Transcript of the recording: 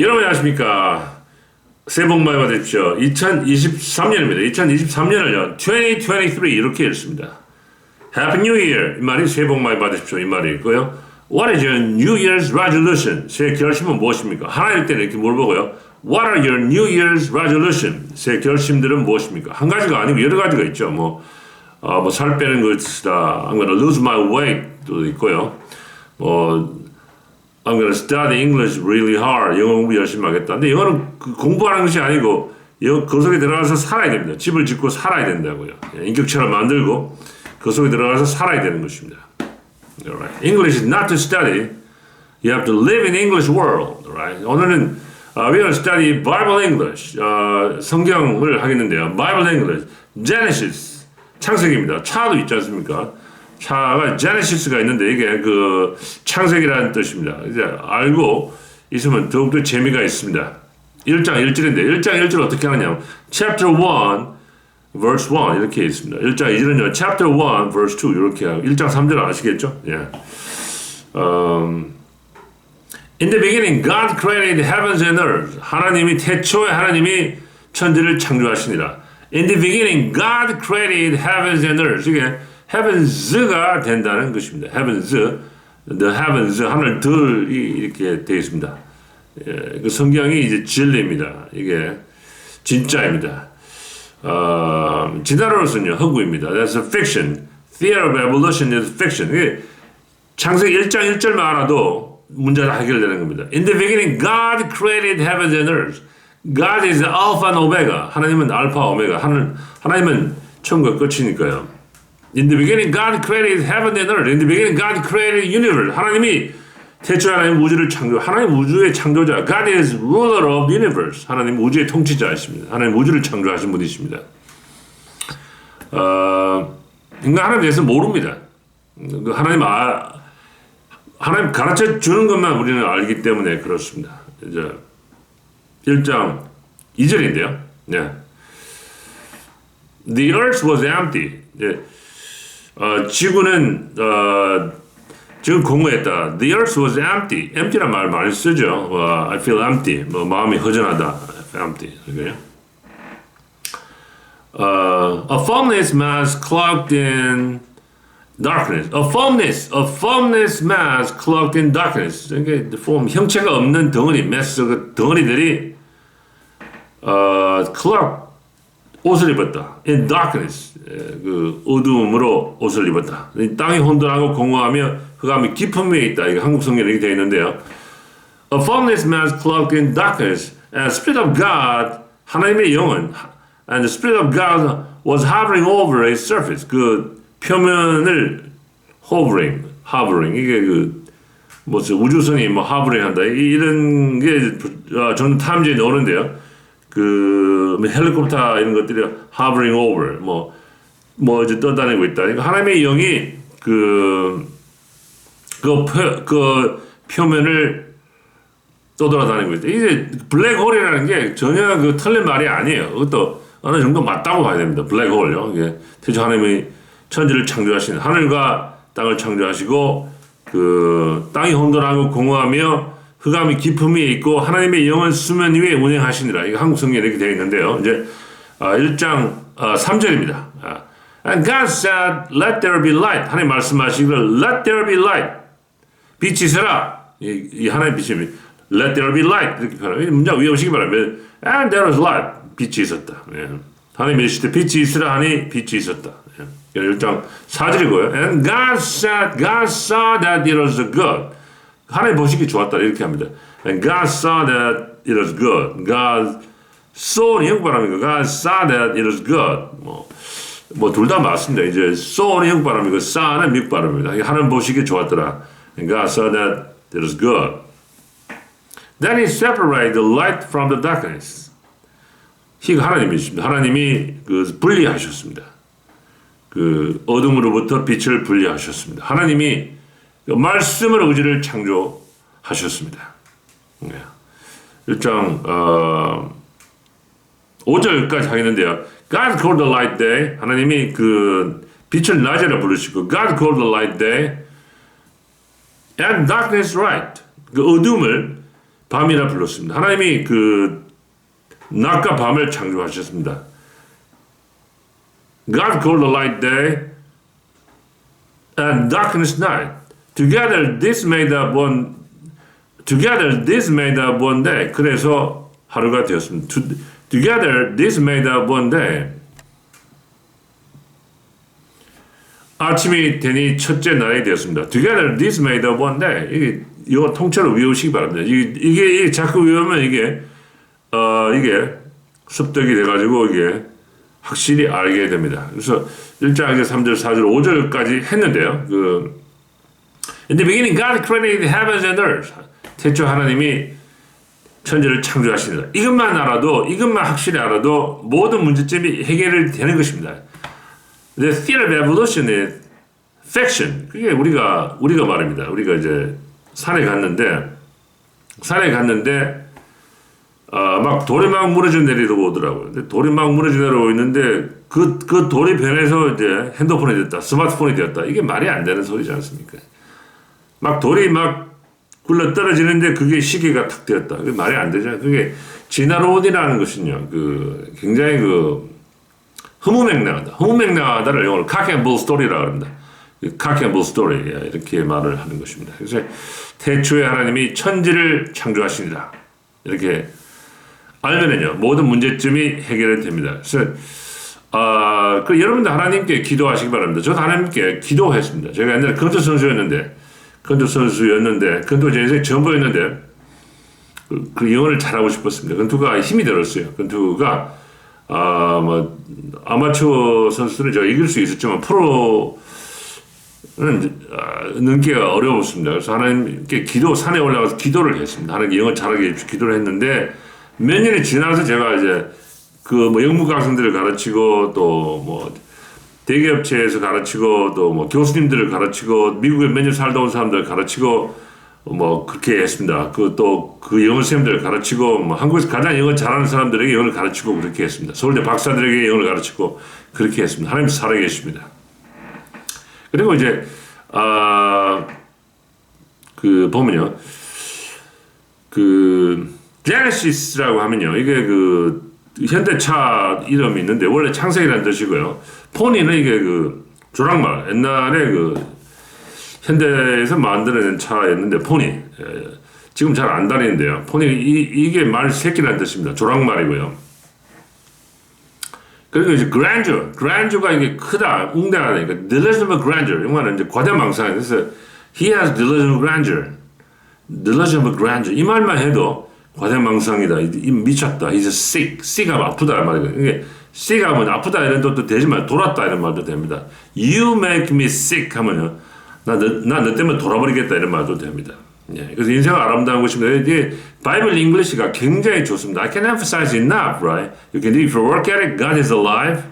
여러분 안녕하십니까. 새해 복 많이 받으십시오. 2023년입니다. 2023년을요. 2023 이렇게 읽습니다. Happy New Year 이 말이 새해 복 많이 받으십시오 이 말이 있고요. What is your New Year's resolution? 새 결심은 무엇입니까? 하나일 때는 이렇게 물어보고요. What are your New Year's resolution? 새 결심들은 무엇입니까? 한 가지가 아니고 여러 가지가 있죠. 뭐, 어, 뭐살 빼는 것이다. I'm gonna lose my weight도 있고요. 뭐 I'm gonna study English really hard. 영어 공부 열심히 하겠다. 근데 영어는 그 공부하는 것이 아니고 영, 그 속에 들어가서 살아야 됩니다. 집을 짓고 살아야 된다고요. 예, 인격체를 만들고 그 속에 들어가서 살아야 되는 것입니다. Alright. English is not to study. You have to live in English world. Alright. 오늘은 uh, we are study Bible English. 어, 성경을 하겠는데요. Bible English. Genesis. 창세기입니다. 차도 있지 않습니까? 차가 Genesis가 있는데 이게 그 창세기라는 뜻입니다. 이제 알고 있으면 더욱더 재미가 있습니다. 1장 1절인데 1장 1절 어떻게 하냐면 chapter 1 verse 1 이렇게 있습니다. 1장 2절은요. chapter 1 verse 2 이렇게 하고 1장 3절 아시겠죠? 예. Um, In the beginning God created heavens and earth. 하나님이 태초에 하나님이 천지를 창조하시니라. In the beginning God created heavens and earth. 이게 heavens가 된다는 것입니다. heavens, the heavens 하늘 들이 이렇게 되어 있습니다. 예, 그 성경이 이제 진리입니다. 이게 진짜입니다. 어, 진화론으로서는요 허구입니다. That's a fiction. Theory of evolution is fiction. 이게 창세기 1장 1절만 알아도 문제가 해결되는 겁니다. In the beginning, God created heavens and earth. God is Alpha and Omega. 하나님은 알파 오메가. 하나님, 하나님은 처음과 끝이니까요. In the beginning, God created heaven and earth. In the beginning, God created universe. 하나님이 태초에 하나님 우주를 창조. 하나님 우주의 창조자. God is ruler of universe. 하나님 우주의 통치자이십니다. 하나님 우주를 창조하신 분이십니다. 어, 인간 하나님에 대해서 모릅니다. 그 하나님 아, 하나님 가르쳐 주는 것만 우리는 알기 때문에 그렇습니다. 이제 1장 2절인데요. 네. The earth was empty. 네. 어, 지구는 어, 지금 공허했다. The earth was empty. empty란 말 많이 쓰죠. 어, I feel empty. 뭐 마음이 허전하다. empty. 그래요? 어, a formless mass cloaked in darkness. A formless, a formless mass cloaked in darkness. 이게 form 형체가 없는 덩어리, mass 그 덩어리들이 어, cloak 옷을 입었다. In darkness, 예, 그 어두움으로 옷을 입었다. 이 땅이 혼돈하고 공허하며 흑암이 깊은 위에 있다. 이거 한국 성경에 되어 있는데요. A formless man cloaked in darkness, and the Spirit of God, 하나님의 영은, and the Spirit of God was hovering over its surface. 그 표면을 hovering, hovering 이게 그 무슨 우주선이 뭐 hovering 한다 이런 게 어, 저는 탐지에 나오는데요. 그 헬리콥터 이런 것들이 hovering over 뭐뭐 뭐 이제 떠다니고 있다. 그러니까 하나님의 영이 그 그, 표, 그 표면을 떠돌아다니고 있다. 이제 블랙홀이라는 게 전혀 그 틀린 말이 아니에요. 그것도 어느 정도 맞다고 봐야 됩니다. 블랙홀요. 이게 태초 하나님이 천지를 창조하신 하늘과 땅을 창조하시고 그 땅이 혼돈하고 공허하며 흑암이 깊음 위에 있고 하나님의 영은 수면 위에 운행하시니라. 이거 한국 성경에 이렇게 되어 있는데요. 이제 1장 3절입니다. 아, And God said, Let there be light. 하나님 말씀하시기를 Let there be light. 빛이 있어라. 이, 이 하나님 빛이 Let there be light. 이렇게 표현해요. 문장 위험시기 바랍니다. And there was light. 빛이 있었다. 예. 하나님이 이르시되 빛이 있으라 하니 빛이 있었다. 예. 1장 4절이고요. And God said, God saw that it was good. 하나님 보시기 좋았다. 이렇게 합니다. And God saw that it was good. God saw는 영국 발음이고 God saw that it was good. 뭐, 뭐둘 다 맞습니다. 이제 saw는 영국 발음이고 saw는 미국 발음입니다. 하나님 보시기 좋았더라. And God saw that it was good. Then he separated the light from the darkness. 이가 하나님이십니다. 하나님이 그 분리하셨습니다. 그 어둠으로부터 빛을 분리하셨습니다. 하나님이 그 말씀으로 우주를 창조하셨습니다. 네. 1장 어, 5절까지 하겠는데요. God called the light day. 하나님이 그 빛을 낮에라 부르시고 God called the light day and darkness right. 그 어둠을 밤이라 불렀습니다. 하나님이 그 낮과 밤을 창조하셨습니다. God called the light day and darkness night. Together this made up one. Together this made up one day. 그래서 하루가 되었습니다. To- Together this made up one day. 아침이 되니 첫째 날이 되었습니다. Together this made up one day. 이게 이거 통째로 외우시기 바랍니다. 이게, 이게, 이게 자꾸 외우면 이게 어 이게 습득이 돼가지고 이게 확실히 알게 됩니다. 그래서 1장 이제 3절, 4절, 5절까지 했는데요. 그 In the beginning, God created heavens and earth. 태초 하나님이 천지를 창조하시니다. 이것만 알아도, 이것만 확실히 알아도 모든 문제점이 해결이 되는 것입니다. The theory of evolution is fiction. 그게 우리가, 우리가 말입니다. 우리가 이제 산에 갔는데, 산에 갔는데, 아, 막 돌이 막 무너져 내리고 오더라고요. 근데 돌이 막 무너져 내려오고 있는데, 그, 그 돌이 변해서 이제 핸드폰이 됐다, 스마트폰이 되었다. 이게 말이 안 되는 소리지 않습니까? 막 돌이 막 굴러 떨어지는데 그게 시계가 탁 되었다. 그게 말이 안 되잖아요. 그게 지나로운이라는 것은요, 그 굉장히 그 허무맹랑하다. 허무맹랑하다를 영어로 카켄볼 스토리라고 합니다. 카켄볼 스토리 이렇게 말을 하는 것입니다. 그래서 태초에 하나님이 천지를 창조하시니라 이렇게 알면은요 모든 문제점이 해결이 됩니다. 그래서 아, 그 여러분들 하나님께 기도하시기 바랍니다. 저도 하나님께 기도했습니다. 제가 옛날에 컨트 선수였는데 컨트 선수였는데 컨트 제 인생 전부였는데 그, 그 영어를 잘하고 싶었습니다. 컨투가 힘이 들었어요. 컨투가 아, 뭐 아마추어 선수들은 저 이길 수 있었지만 프로는 아, 넘기가 어려웠습니다. 그래서 하나님께 기도 산에 올라가서 기도를 했습니다. 하나님 영어 잘하게 기도를 했는데 몇 년이 지나서 제가 이제 그 뭐 영문과 학생들을 가르치고 또뭐 대기업체에서 가르치고 또 뭐 교수님들을 가르치고 미국에 몇 년 살다 온 사람들 가르치고 뭐 그렇게 했습니다. 그 또 그 영어 선생님들 가르치고 뭐 한국에서 가장 영어 잘하는 사람들에게 영어를 가르치고 그렇게 했습니다. 서울대 박사들에게 영어를 가르치고 그렇게 했습니다. 하나님 살아 계십니다. 그리고 이제 아그 보면요. 그 제네시스라고 하면요. 이게 그 현대차 이름이 있는데 원래 창세기라는 뜻이고요. 포니는 이게 그 조랑말 옛날에 그 현대에서 만들어낸 차였는데 포니 예, 지금 잘 안 다니는데요. 포니 이, 이게 말 새끼라는 뜻입니다. 조랑말이고요. 그리고 이제 grandeur, grandeur가 이게 크다, 웅대하다니까 delusion of grandeur 이 말은 이제 과대망상 그래서 he has delusion of grandeur, delusion of grandeur 이 말만 해도 과대망상이다, 이- 이 미쳤다, he's sick, sick하면 아프다 말이에요. 이게 sick하면 아프다 이런 뜻도 되지만 돌았다 이런 말도 됩니다. You make me sick 하면요, 나너 때문에 돌아버리겠다 이런 말도 됩니다. 예, 그래서 인생은 아름다운 것입니다. 이게 바이블 잉글리시가 굉장히 좋습니다. I can emphasize enough, right? You can it for work ethic. God is alive.